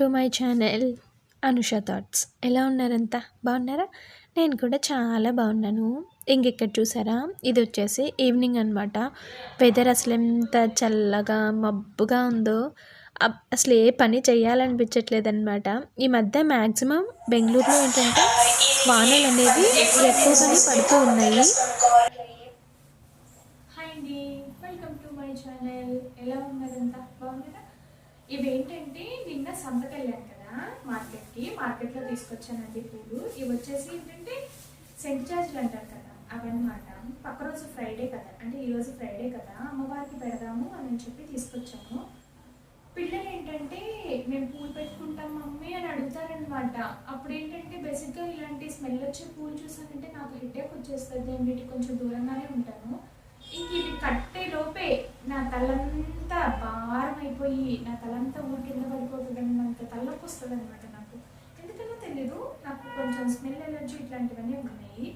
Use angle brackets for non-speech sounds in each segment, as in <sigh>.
To my channel Anusha thoughts. ఎలా ఉన్నారంతా? బాగున్నారా? నేను కూడా చాలా బాగున్నాను. ఇంకెక్కడ చూసారా? ఇది వచ్చేసి ఈవినింగ్ అనమాట వెదర్ అసలు ఎంత చల్లగా మబ్బుగా ఉందో అసలు ఏ పని చేయాలనిపించట్లేదు అనమాట ఈ మధ్య మ్యాక్సిమం బెంగళూరులో ఏంటంటే వానలు అనేవి ఎక్కువగానే పడుతూ ఉన్నాయి. హాయ్ అండి. Welcome to my channel. ఎలా ఉన్నారంతా? బాగున్నారా? ఇవేంటంటే నిన్న సంతకెళ్ళాను కదా మార్కెట్కి మార్కెట్లో తీసుకొచ్చానండి పూలు. ఇవి వచ్చేసి ఏంటంటే సెంట్ ఛార్జీలు అంటారు కదా అవన్నమాట. పక్క రోజు ఫ్రైడే కదా అంటే ఈరోజు ఫ్రైడే కదా అమ్మవారికి పెడదాము అని చెప్పి తీసుకొచ్చాము. పిల్లలు ఏంటంటే మేము పూలు పెట్టుకుంటాం మమ్మీ అని అడుగుతారనమాట అప్పుడు ఏంటంటే బేసిక్గా ఇలాంటి స్మెల్ వచ్చే పూలు చూసానంటే నాకు హెడేక్ వచ్చేస్తుంది అన్నిటి కొంచెం దూరంగానే ఉంటాను. ఇంక ఇవి కట్టే లోపే నా తలంతా అంత భారం అయిపోయి నా తలంతా ఊరి కింద పడిపోతుందని అంత తలనొప్పి వస్తుంది అనమాట నాకు. ఎందుకనో తెలీదు నాకు కొంచెం స్మెల్ ఎలర్జీ ఇట్లాంటివన్నీ ఉన్నాయి.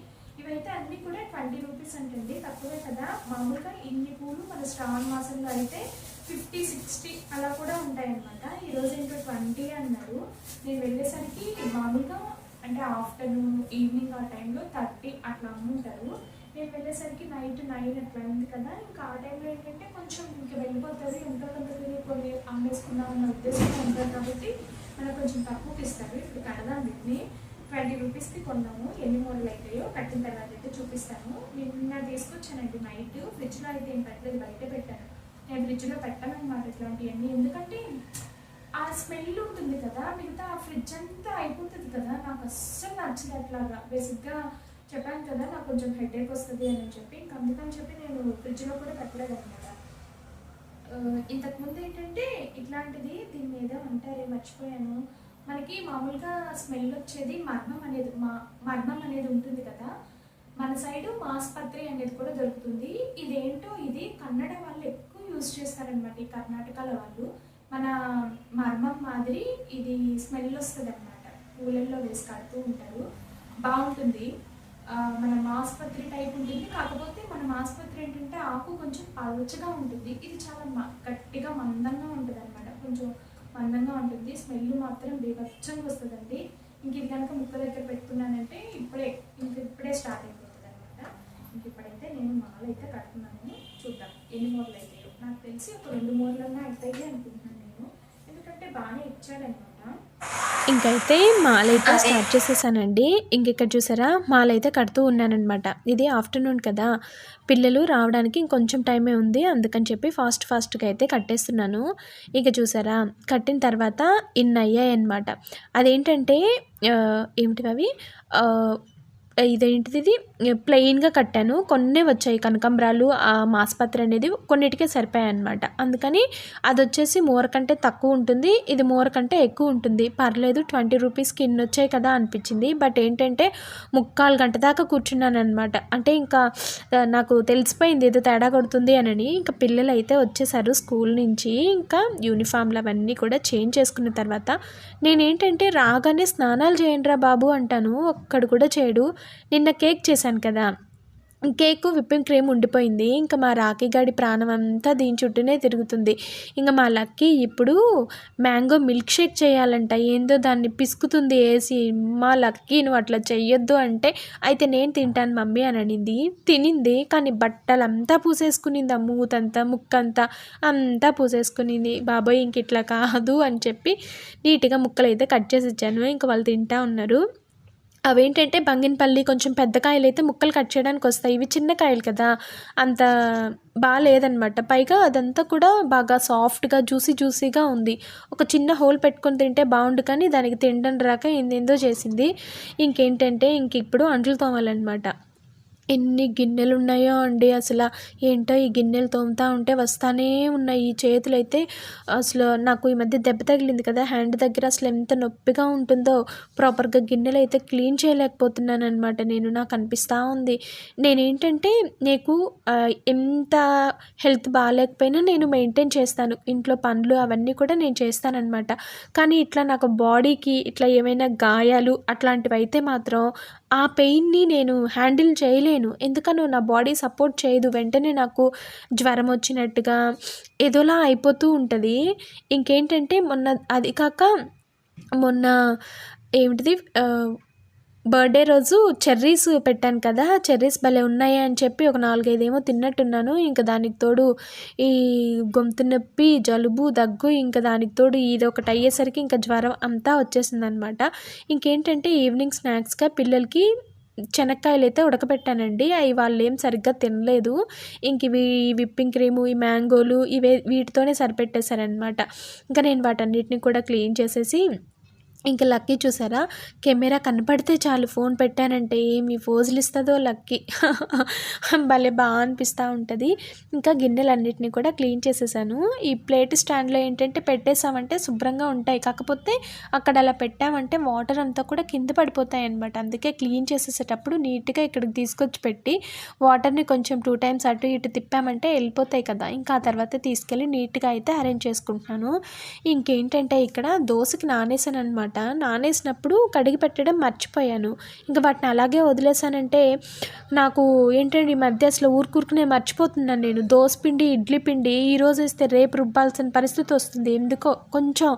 ఇవైతే అన్నీ కూడా ట్వంటీ రూపీస్ అంటండి. తక్కువే కదా. మామూలుగా ఇన్ని పూలు మన శ్రావణ మాసంలో అయితే ఫిఫ్టీ సిక్స్టీ అలా కూడా ఉంటాయన్నమాట. ఈరోజు ఏంటో ట్వంటీ అన్నారు. నేను వెళ్ళేసరికి మామూలుగా అంటే ఆఫ్టర్నూన్ ఈవినింగ్ ఆ టైంలో థర్టీ అట్లా అమ్ముంటారు. నేను వెళ్ళేసరికి నైట్ నైన్ అట్లా అయింది కదా. ఇంకా ఆ టైంలో ఏంటంటే కొంచెం ఇంకా వెళ్ళిపోతుంది ఎంతో కొంత కొన్ని అమ్మేసుకుందాం అన్న ఉద్దేశంలో ఉంటారు కాబట్టి మనకు కొంచెం తక్కువకి ఇస్తారు ఇప్పుడు కడదాం వీటిని. ట్వంటీ రూపీస్కి కొన్నాము. ఎన్ని మోడల్ అవుతాయో కట్టిన తర్వాత అయితే చూపిస్తాను. నిన్న తీసుకొచ్చానండి నైట్. ఫ్రిడ్జ్లో అయితే ఏం పెట్టలేదు బయట పెట్టాను. నేను ఫ్రిడ్జ్లో పెట్టానమాట ఇట్లాంటివన్నీ. ఎందుకంటే ఆ స్మెల్ ఉంటుంది కదా మిగతా ఆ ఫ్రిడ్జ్ అంతా అయిపోతుంది కదా. నాకు అస్సలు నచ్చదు అట్లాగా. బేసిక్గా చెప్పాను కదా నాకు కొంచెం హెడేక్ వస్తుంది అని చెప్పి. ఇంకా అందుకని చెప్పి నేను ఫ్రిడ్జ్లో కూడా పెట్టలేదు అనమాట ఇంతకుముందు ఏంటంటే ఇట్లాంటిది దీని మీద అంటారే మర్చిపోయాను. మనకి మామూలుగా స్మెల్ వచ్చేది మర్మం అనేది మా మర్మం అనేది ఉంటుంది కదా. మన సైడు మాస్పత్రి అనేది కూడా దొరుకుతుంది. ఇదేంటో ఇది కన్నడ వాళ్ళు ఎక్కువ యూజ్ చేస్తారనమాట ఈ కర్ణాటకలో వాళ్ళు. మన మర్మం మాదిరి ఇది స్మెల్ వస్తుంది అనమాట పూలల్లో వేసి కడుతూ ఉంటారు. బాగుంటుంది. మన ఆసుపత్రి టైప్ ఉంటుంది. కాకపోతే మన ఆసుపత్రి ఏంటంటే ఆకు కొంచెం పలుచగా ఉంటుంది. ఇది చాలా గట్టిగా మందంగా ఉంటుంది అనమాట కొంచెం మందంగా ఉంటుంది. స్మెల్ మాత్రం బీభత్సంగా వస్తుందండి. ఇంక ఇది కనుక ముక్క దగ్గర పెట్టుకున్నానంటే ఇప్పుడే ఇంక ఇప్పుడే స్టార్ట్ అయిపోతుంది అనమాట ఇంక ఇప్పుడైతే నేను మాల అయితే కడుతున్నాను. చూద్దాం ఎన్ని మూరలు అవుతాయో నాకు తెలిసి ఒక రెండు మూరలన్నా అవుతాయి అనుకుంటున్నాను నేను. ఎందుకంటే బాగానే ఇచ్చాడనమాట. ఇంకైతే మాలైతే స్టార్ట్ చేసేసానండి. ఇంకెక్కడ చూసారా మాలైతే కడుతూ ఉన్నానమాట ఇది ఆఫ్టర్నూన్ కదా పిల్లలు రావడానికి ఇంకొంచెం టైమే ఉంది అందుకని చెప్పి ఫాస్ట్ ఫాస్ట్గా అయితే కట్టేస్తున్నాను. ఇక చూసారా కట్టిన తర్వాత ఇన్ని అయ్యాయి అనమాట అదేంటంటే ఏమిటి అవి? ఇదేంటిది ఇది? ప్లెయిన్గా కట్టాను. కొన్ని వచ్చాయి కనకాంబరాలు ఆ మాస్పత్రి అనేది కొన్నిటికే సరిపోయాయి అనమాట అందుకని అది వచ్చేసి మోర కంటే తక్కువ ఉంటుంది. ఇది మోర కంటే ఎక్కువ ఉంటుంది. పర్లేదు ట్వంటీ రూపీస్కి ఇన్ని వచ్చాయి కదా అనిపించింది. బట్ ఏంటంటే ముక్కాలు గంట దాకా కూర్చున్నాను అనమాట అంటే ఇంకా నాకు తెలిసిపోయింది ఏదో తేడా కొడుతుంది అని ఇంకా పిల్లలు అయితే వచ్చేసారు స్కూల్ నుంచి. ఇంకా యూనిఫామ్లు అవన్నీ కూడా చేంజ్ చేసుకున్న తర్వాత నేనేంటంటే రాగానే స్నానాలు చేయండి రా బాబు అంటాను. ఒక్కడు కూడా చేయడు. నిన్న కేక్ చేశాను కదా. కేక్ విప్పింగ్ క్రీమ్ ఉండిపోయింది. ఇంకా మా రాఖీ గాడి ప్రాణం అంతా దీని చుట్టూనే తిరుగుతుంది. ఇంకా మా లక్కీ ఇప్పుడు మ్యాంగో మిల్క్ షేక్ చేయాలంట. ఏందో దాన్ని పిసుకుతుంది వేసి మా లక్కీ నువ్వు అట్లా చెయ్యొద్దు అంటే అయితే నేను తింటాను మమ్మీ అని అనింది. తినింది కానీ బట్టలంతా పూసేసుకునింది. ఆ మూతంతా ముక్కంతా అంతా పూసేసుకునింది. బాబోయ్ ఇంక ఇట్లా కాదు అని చెప్పి నీట్గా ముక్కలు అయితే కట్ చేసి ఇచ్చాను. ఇంకా వాళ్ళు తింటా ఉన్నారు. అవేంటంటే బంగినపల్లి కొంచెం పెద్ద కాయలు అయితే ముక్కలు కట్ చేయడానికి వస్తాయి. ఇవి చిన్న కాయలు కదా. అంత బాగాలేదనమాట పైగా అదంతా కూడా బాగా సాఫ్ట్గా జ్యూసీ జ్యూసీగా ఉంది. ఒక చిన్న హోల్ పెట్టుకొని తింటే బాగుండు కానీ దానికి తినడం రాక ఏందేందో చేసింది. ఇంకేంటంటే ఇంక ఇప్పుడు అంట్లు తోమాలన్నమాట. ఎన్ని గిన్నెలు ఉన్నాయో అండి అసలు. ఏంటో ఈ గిన్నెలు తోముతా ఉంటే వస్తానే ఉన్నాయి. ఈ చేతులు అయితే అసలు నాకు ఈ మధ్య దెబ్బ తగిలింది కదా. హ్యాండ్ దగ్గర అసలు ఎంత నొప్పిగా ఉంటుందో. ప్రాపర్గా గిన్నెలు అయితే క్లీన్ చేయలేకపోతున్నాను అనమాట నేను నాకు అనిపిస్తూ ఉంది. నేనేంటంటే నీకు ఎంత హెల్త్ బాగాలేకపోయినా నేను మెయింటైన్ చేస్తాను. ఇంట్లో పనులు అవన్నీ కూడా నేను చేస్తానన్నమాట. కానీ ఇట్లా నాకు బాడీకి ఇట్లా ఏమైనా గాయాలు అట్లాంటివి అయితే మాత్రం ఆ పెయిన్ని నేను హ్యాండిల్ చేయలేను. ఎందుకనో నా బాడీ సపోర్ట్ చేయదు. వెంటనే నాకు జ్వరం వచ్చినట్టుగా ఏదోలా అయిపోతూ ఉంటుంది. ఇంకేంటంటే మొన్న అది కాక మొన్న ఏమిటిది? బర్త్డే రోజు చెర్రీస్ పెట్టాను కదా చెర్రీస్ భలే ఉన్నాయి అని చెప్పి ఒక నాలుగైదేమో తిన్నట్టున్నాను. ఇంకా దానికి తోడు ఈ గొంతు నొప్పి జలుబు దగ్గు ఇంకా దానికి తోడు ఇది ఒకటి అయ్యేసరికి ఇంకా జ్వరం అంతా వచ్చేసింది అనమాట ఇంకేంటంటే ఈవినింగ్ స్నాక్స్గా పిల్లలకి శనక్కాయలు అయితే ఉడకబెట్టానండి అవి వాళ్ళు ఏం సరిగ్గా తినలేదు. ఇంక ఇవి విప్పింగ్ క్రీము ఈ మ్యాంగోలు ఇవే వీటితోనే సరిపెట్టేశారనమాట. ఇంకా నేను వాటన్నిటిని కూడా క్లీన్ చేసేసి ఇంక లక్కీ చూసారా? కెమెరా కనపడితే చాలు ఫోన్ పెట్టానంటే ఏమి ఫోజులు ఇస్తుందో లక్కీ. <laughs> భలే బాగా అనిపిస్తూ ఉంటుంది. ఇంకా గిన్నెలన్నిటిని కూడా క్లీన్ చేసేసాను. ఈ ప్లేట్ స్టాండ్లో ఏంటంటే పెట్టేసామంటే శుభ్రంగా ఉంటాయి. కాకపోతే అక్కడ అలా పెట్టామంటే వాటర్ అంతా కూడా కింద పడిపోతాయి అనమాట అందుకే క్లీన్ చేసేసేటప్పుడు నీట్గా ఇక్కడికి తీసుకొచ్చి పెట్టి వాటర్ని కొంచెం టూ టైమ్స్ అటు ఇటు తిప్పామంటే వెళ్ళిపోతాయి కదా. ఇంకా ఆ తర్వాత తీసుకెళ్ళి నీట్గా అయితే అరేంజ్ చేసుకుంటున్నాను. ఇంకేంటంటే ఇక్కడ దోశకి నానేసాను అనమాట నానేసినప్పుడు కడిగి పెట్టడం మర్చిపోయాను. ఇంకా వాటిని అలాగే వదిలేసానంటే నాకు ఏంటంటే ఈ మధ్య అసలు ఊరుకూరుకునే మర్చిపోతున్నాను నేను. దోశ పిండి ఇడ్లీ పిండి ఈరోజు వేస్తే రేపు రుబ్బాల్సిన పరిస్థితి వస్తుంది. ఎందుకో కొంచెం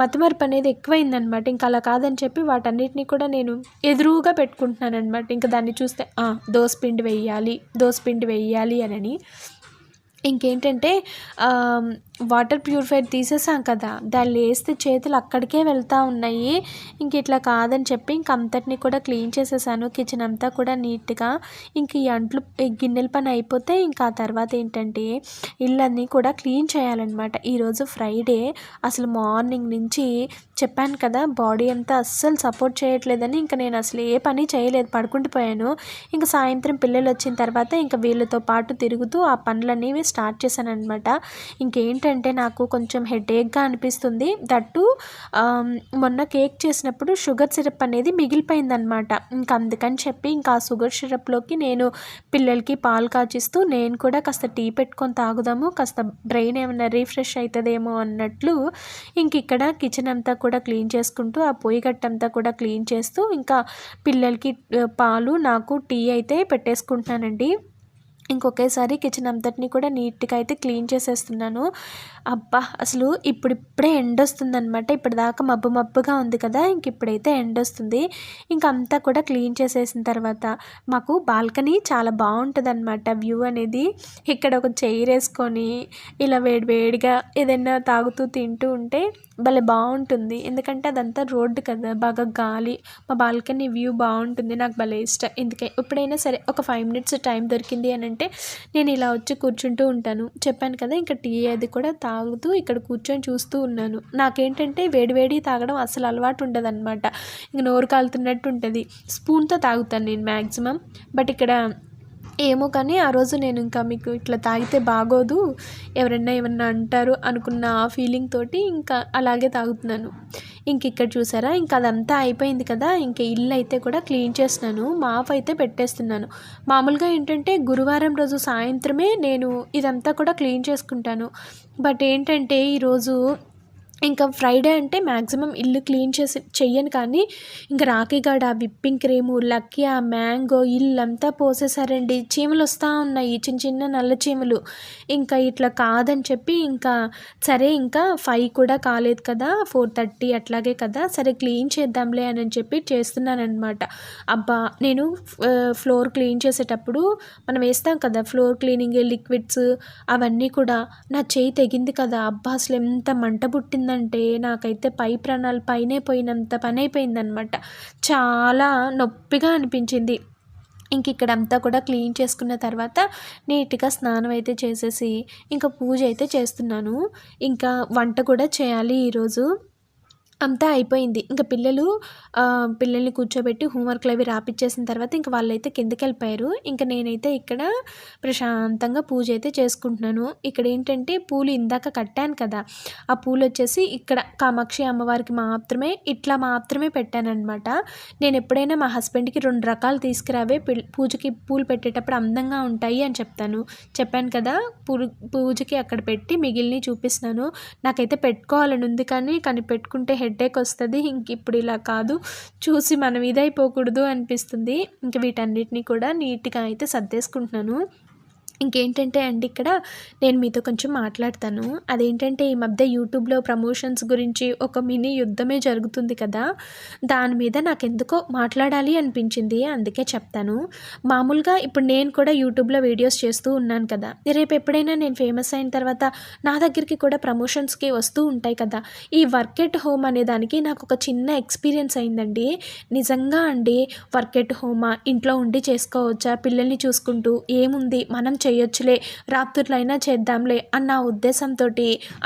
మతమరపు అనేది ఎక్కువైందనమాట. ఇంకా అలా కాదని చెప్పి వాటన్నిటిని కూడా నేను ఎదురుగా పెట్టుకుంటున్నాను అనమాట ఇంకా దాన్ని చూస్తే దోసపిండి వేయాలి దోసపిండి వేయాలి అని ఇంకేంటంటే వాటర్ ప్యూరిఫైర్ తీసేసాం కదా. దాన్ని వేస్తే చేతులు అక్కడికే వెళ్తూ ఉన్నాయి. ఇంక ఇట్లా కాదని చెప్పి ఇంక అంతటిని కూడా క్లీన్ చేసేసాను. కిచెన్ అంతా కూడా నీట్గా. ఇంక ఈ అంట్లు గిన్నెల పని అయిపోతే ఇంకా ఆ తర్వాత ఏంటంటే ఇళ్ళన్నీ కూడా క్లీన్ చేయాలన్నమాట. ఈరోజు ఫ్రైడే. అసలు మార్నింగ్ నుంచి చెప్పాను కదా బాడీ అంతా అస్సలు సపోర్ట్ చేయట్లేదని ఇంకా నేను అసలు ఏ పని చేయలేదు. పడుకుండిపోయాను ఇంకా సాయంత్రం పిల్లలు వచ్చిన తర్వాత ఇంకా వీళ్ళతో పాటు తిరుగుతూ ఆ పనులన్నీ స్టార్ట్ చేశాను అనమాట ఇంకేంటంటే నాకు కొంచెం హెడేక్గా అనిపిస్తుంది. దట్టు మొన్న కేక్ చేసినప్పుడు షుగర్ సిరప్ అనేది మిగిలిపోయిందనమాట ఇంకా అందుకని చెప్పి ఇంకా ఆ షుగర్ సిరప్లోకి నేను పిల్లలకి పాలు కాచిస్తూ నేను కూడా కాస్త టీ పెట్టుకొని తాగుదాము కాస్త బ్రెయిన్ ఏమైనా రీఫ్రెష్ అవుతుందేమో అన్నట్లు ఇంక ఇక్కడ కిచెన్ అంతా కూడా క్లీన్ చేసుకుంటూ ఆ పొయ్యి గట్టంతా కూడా క్లీన్ చేస్తూ ఇంకా పిల్లలకి పాలు నాకు టీ అయితే పెట్టేసుకుంటున్నానండి. ఇంకొకేసారి కిచెన్ అంతటిని కూడా నీట్గా అయితే క్లీన్ చేసేస్తున్నాను. అబ్బా అసలు ఇప్పుడిప్పుడే ఎండ వస్తుందనమాట ఇప్పటిదాకా మబ్బు మబ్బుగా ఉంది కదా ఇంక ఇప్పుడైతే ఎండ వస్తుంది. ఇంక అంతా కూడా క్లీన్ చేసేసిన తర్వాత మాకు బాల్కనీ చాలా బాగుంటుంది అనమాట వ్యూ అనేది. ఇక్కడ ఒక చైర్ వేసుకొని ఇలా వేడి వేడిగా ఏదైనా తాగుతూ తింటూ ఉంటే భలే బాగుంటుంది. ఎందుకంటే అదంతా రోడ్డు కదా బాగా గాలి మా బాల్కనీ వ్యూ బాగుంటుంది నాకు భలే ఇష్టం. ఎందుకే ఎప్పుడైనా సరే ఒక ఫైవ్ మినిట్స్ టైం దొరికింది అని అంటే నేను ఇలా వచ్చి కూర్చుంటూ ఉంటాను. చెప్పాను కదా ఇంకా టీ అది కూడా తాగుతూ ఇక్కడ కూర్చొని చూస్తూ ఉన్నాను. నాకేంటంటే వేడివేడి తాగడం అసలు అలవాటు ఉండదు అనమాట ఇంక నోరు కాలుతున్నట్టు ఉంటుంది. స్పూన్తో తాగుతాను నేను మ్యాక్సిమం బట్ ఇక్కడ ఏమో కానీ ఆ రోజు నేను ఇంకా మీకు ఇట్లా తాగితే బాగోదు ఎవరైనా ఏమన్నా అంటారు అనుకున్న ఆ ఫీలింగ్ తోటి ఇంకా అలాగే తాగుతున్నాను. ఇంక ఇక్కడ చూసారా ఇంకా అదంతా అయిపోయింది కదా ఇంక ఇల్లు అయితే కూడా క్లీన్ చేస్తున్నాను మాఫ్ అయితే పెట్టేస్తున్నాను. మామూలుగా ఏంటంటే గురువారం రోజు సాయంత్రమే నేను ఇదంతా కూడా క్లీన్ చేసుకుంటాను. బట్ ఏంటంటే ఈరోజు ఇంకా ఫ్రైడే అంటే మ్యాక్సిమం ఇల్లు క్లీన్ చేసి చెయ్యను కానీ ఇంకా రాఖీగాడ విప్పింగ్ క్రీము లక్కీ ఆ మ్యాంగో ఇల్లంతా పోసేసారండి. చీమలు వస్తూ ఉన్నాయి చిన్న చిన్న నల్ల చీమలు. ఇంకా ఇట్లా కాదని చెప్పి ఇంకా సరే ఇంకా ఫైవ్ కూడా కాలేదు కదా ఫోర్ థర్టీ అట్లాగే కదా సరే క్లీన్ చేద్దాంలే అని చెప్పి చేస్తున్నానమాట అబ్బా నేను ఫ్లోర్ క్లీన్ చేసేటప్పుడు మనం వేస్తాం కదా ఫ్లోర్ క్లీనింగ్ లిక్విడ్స్ అవన్నీ కూడా. నా చేయి తెగింది కదా అబ్బా అసలు ఎంత మంట ఏమైందంటే నాకైతే పై ప్రాణాలు పైనే పోయినంత పని అయిపోయిందనమాట చాలా నొప్పిగా అనిపించింది. ఇంక ఇక్కడ అంతా కూడా క్లీన్ చేసుకున్న తర్వాత నీట్గా స్నానం అయితే చేసేసి ఇంకా పూజ అయితే చేస్తున్నాను. ఇంకా వంట కూడా చేయాలి ఈరోజు. అంతా అయిపోయింది. ఇంకా పిల్లలు పిల్లల్ని కూర్చోబెట్టి హోంవర్క్లు అవి రాపిచ్చేసిన తర్వాత ఇంకా వాళ్ళైతే కిందకి వెళ్ళిపోయారు ఇంకా నేనైతే ఇక్కడ ప్రశాంతంగా పూజ అయితే చేసుకుంటున్నాను. ఇక్కడ ఏంటంటే పూలు ఇందాక కట్టాను కదా ఆ పూలు వచ్చేసి ఇక్కడ కామాక్షి అమ్మవారికి మాత్రమే ఇట్లా మాత్రమే పెట్టానమాట నేను ఎప్పుడైనా మా హస్బెండ్కి రెండు రకాలు తీసుకురావే పూజకి పూలు పెట్టేటప్పుడు అందంగా ఉంటాయి అని చెప్తాను. చెప్పాను కదా పూ పూజకి అక్కడ పెట్టి మిగిలిని చూపిస్తున్నాను. నాకైతే పెట్టుకోవాలని ఉంది కానీ కానీ పెట్టుకుంటే హెడ్ఏక్ వస్తుంది ఇంక ఇప్పుడు ఇలా కాదు. చూసి మనం ఇదైపోకూడదు అనిపిస్తుంది. ఇంక వీటన్నిటిని కూడా నీట్గా అయితే సర్దేసుకుంటున్నాను. ఇంకేంటంటే అండి ఇక్కడ నేను మీతో కొంచెం మాట్లాడతాను. అదేంటంటే ఈ మధ్య యూట్యూబ్లో ప్రమోషన్స్ గురించి ఒక మినీ యుద్ధమే జరుగుతుంది కదా. దాని మీద నాకు ఎందుకో మాట్లాడాలి అనిపించింది. అందుకే చెప్తాను. మామూలుగా ఇప్పుడు నేను కూడా యూట్యూబ్లో వీడియోస్ చేస్తూ ఉన్నాను కదా. రేపు ఎప్పుడైనా నేను ఫేమస్ అయిన తర్వాత నా దగ్గరికి కూడా ప్రమోషన్స్కి వస్తూ ఉంటాయి కదా. ఈ వర్క్ ఎట్ హోమ్ అనే దానికి నాకు ఒక చిన్న ఎక్స్పీరియన్స్ అయిందండి. నిజంగా అండి వర్క్ ఎట్ హోమా? ఇంట్లో ఉండి చేసుకోవచ్చా? పిల్లల్ని చూసుకుంటూ ఏముంది? మనం చేయొచ్చులే రాత్రులైనా చేద్దాంలే అన్న ఉద్దేశంతో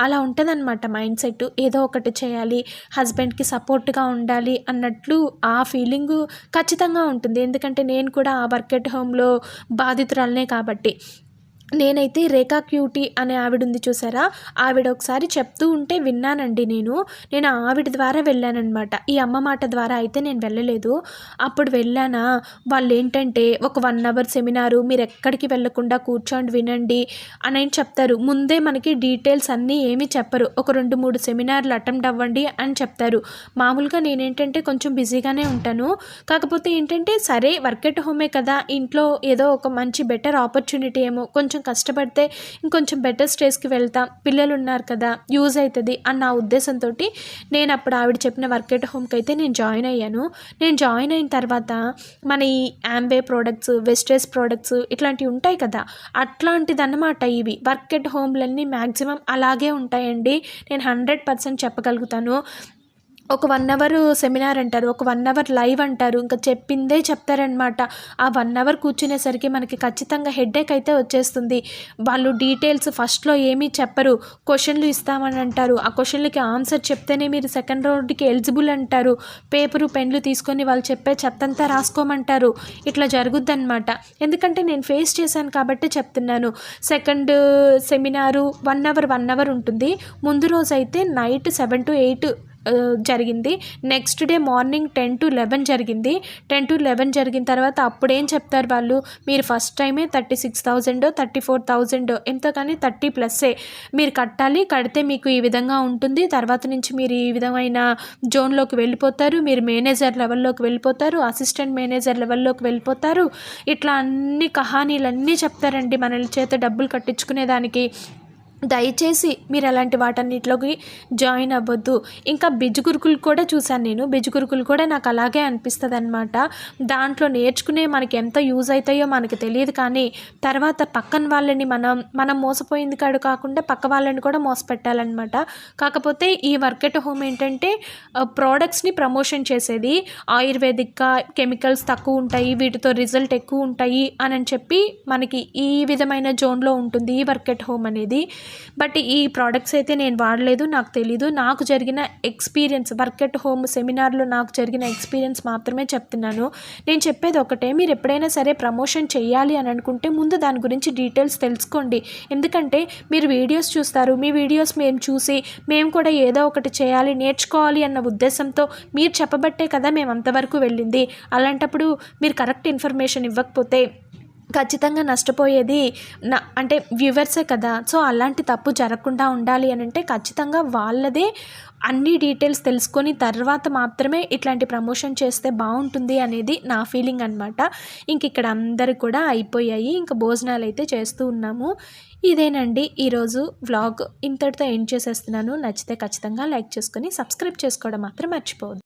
అలా ఉంటుందన్నమాట మైండ్ సెట్. ఏదో ఒకటి చేయాలి హస్బెండ్కి సపోర్ట్గా ఉండాలి అన్నట్లు ఆ ఫీలింగ్ ఖచ్చితంగా ఉంటుంది. ఎందుకంటే నేను కూడా ఆ వర్క్ ఎట్ హోమ్లో బాధితురాలనే కాబట్టి. నేనైతే రేఖా క్యూటీ అనే ఆవిడ ఉంది చూసారా? ఆవిడ ఒకసారి చెప్తూ ఉంటే విన్నానండి నేను. నేను ఆవిడ ద్వారా వెళ్ళానన్నమాట. ఈ అమ్మ మాట ద్వారా అయితే నేను వెళ్ళలేదు. అప్పుడు వెళ్ళానా? వాళ్ళు ఏంటంటే ఒక వన్ అవర్ సెమినారు మీరు ఎక్కడికి వెళ్ళకుండా కూర్చోండి వినండి అని ఆయన చెప్తారు. ముందే మనకి డీటెయిల్స్ అన్నీ ఏమీ చెప్పరు. ఒక రెండు మూడు సెమినార్లు అటెంప్ట్ అవ్వండి అని చెప్తారు. మామూలుగా నేనేంటంటే కొంచెం బిజీగానే ఉంటాను. కాకపోతే ఏంటంటే సరే వర్క్ ఎట్ హోమే కదా ఇంట్లో ఏదో ఒక మంచి బెటర్ ఆపర్చునిటీ ఏమో కొంచెం కష్టపడితే ఇంకొంచెం బెటర్ స్టేజ్కి వెళ్తాం. పిల్లలు ఉన్నారు కదా యూజ్ అవుతుంది అన్న ఉద్దేశంతో నేను అప్పుడు ఆవిడ చెప్పిన వర్క్ ఎట్ హోమ్కి అయితే నేను జాయిన్ అయ్యాను. నేను జాయిన్ అయిన తర్వాత మన ఈ యాంబే ప్రోడక్ట్స్ వెస్టేజ్ ప్రోడక్ట్స్ ఇట్లాంటివి ఉంటాయి కదా అట్లాంటిది అన్నమాట ఇవి వర్క్ ఎట్ హోమ్లన్నీ మ్యాక్సిమం అలాగే ఉంటాయండి. నేను హండ్రెడ్ పర్సెంట్ చెప్పగలుగుతాను. ఒక వన్ అవర్ సెమినార్ అంటారు ఒక వన్ అవర్ లైవ్ అంటారు ఇంకా చెప్పిందే చెప్తారనమాట ఆ వన్ అవర్ కూర్చునేసరికి మనకి ఖచ్చితంగా హెడేక్ అయితే వచ్చేస్తుంది. వాళ్ళు డీటెయిల్స్ ఫస్ట్లో ఏమీ చెప్పరు క్వశ్చన్లు ఇస్తామని అంటారు. ఆ క్వశ్చన్లకి ఆన్సర్ చెప్తేనే మీరు సెకండ్ రౌండ్కి ఎలిజిబుల్ అంటారు. పేపరు పెన్లు తీసుకొని వాళ్ళు చెప్పే చెత్తంతా రాసుకోమంటారు. ఇట్లా జరుగుద్దనమాట ఎందుకంటే నేను ఫేస్ చేశాను కాబట్టి చెప్తున్నాను. Second seminar one hour one hour ఉంటుంది. ముందు రోజు అయితే నైట్ సెవెన్ టు ఎయిట్ జరిగింది. Next day morning ten to eleven జరిగింది. టెన్ టు లెవెన్ జరిగిన తర్వాత అప్పుడేం చెప్తారు వాళ్ళు? మీరు ఫస్ట్ టైమే thirty six thousand thirty four thousand ఎంత కానీ థర్టీ ప్లస్సే మీరు కట్టాలి కడితే మీకు ఈ విధంగా ఉంటుంది. తర్వాత నుంచి మీరు ఈ విధమైన జోన్లోకి వెళ్ళిపోతారు. మీరు మేనేజర్ లెవెల్లోకి వెళ్ళిపోతారు. అసిస్టెంట్ మేనేజర్ లెవెల్లోకి వెళ్ళిపోతారు. ఇట్లా అన్ని కహానీలు అన్నీ చెప్తారండి మన చేత డబ్బులు కట్టించుకునేదానికి. దయచేసి మీరు అలాంటి వాటన్నిటిలోకి జాయిన్ అవ్వద్దు. ఇంకా బిజుగురుకులు కూడా చూశాను నేను. బిజుగురుకులు కూడా నాకు అలాగే అనిపిస్తుంది అనమాట దాంట్లో నేర్చుకునే మనకి ఎంత యూజ్ అవుతాయో మనకి తెలియదు కానీ తర్వాత పక్కన వాళ్ళని మనం మనం మోసపోయింది కాడు కాకుండా పక్క వాళ్ళని కూడా మోసపెట్టాలన్నమాట. కాకపోతే ఈ వర్క్ ఎట్ హోమ్ ఏంటంటే ప్రోడక్ట్స్ని ప్రమోషన్ చేసేది. ఆయుర్వేదిక్గా కెమికల్స్ తక్కువ ఉంటాయి వీటితో రిజల్ట్ ఎక్కువ ఉంటాయి అని అని చెప్పి మనకి ఈ విధమైన జోన్లో ఉంటుంది ఈ వర్క్ ఎట్ హోమ్ అనేది. బట్ ఈ ప్రోడక్ట్స్ అయితే నేను వాడలేదు నాకు తెలీదు. నాకు జరిగిన ఎక్స్పీరియన్స్ వర్క్ ఎట్ హోమ్ సెమినార్లో నాకు జరిగిన ఎక్స్పీరియన్స్ మాత్రమే చెప్తున్నాను. నేను చెప్పేది ఒకటే మీరు ఎప్పుడైనా సరే ప్రమోషన్ చేయాలి అని అనుకుంటే ముందు దాని గురించి డీటెయిల్స్ తెలుసుకోండి. ఎందుకంటే మీరు వీడియోస్ చూస్తారు మీ వీడియోస్ మేము చూసి మేము కూడా ఏదో ఒకటి చేయాలి నేర్చుకోవాలి అన్న ఉద్దేశంతో మీరు చెప్పబట్టే కదా మేము అంతవరకు వెళ్ళింది. అలాంటప్పుడు మీరు కరెక్ట్ ఇన్ఫర్మేషన్ ఇవ్వకపోతే ఖచ్చితంగా నష్టపోయేది నా అంటే వ్యూవర్సే కదా. సో అలాంటి తప్పు జరగకుండా ఉండాలి అని అంటే ఖచ్చితంగా వాళ్ళదే అన్ని డీటెయిల్స్ తెలుసుకొని తర్వాత మాత్రమే ఇట్లాంటి ప్రమోషన్ చేస్తే బాగుంటుంది అనేది నా ఫీలింగ్ అనమాట ఇంక ఇక్కడ అందరు కూడా అయిపోయాయి. ఇంకా భోజనాలు అయితే చేస్తూ ఉన్నాము. ఇదేనండి ఈరోజు వ్లాగ్. ఇంతటితో ఎండ్ చేసేస్తున్నాను. నచ్చితే ఖచ్చితంగా లైక్ చేసుకొని సబ్స్క్రైబ్ చేసుకోవడం మాత్రం మర్చిపోవద్దు.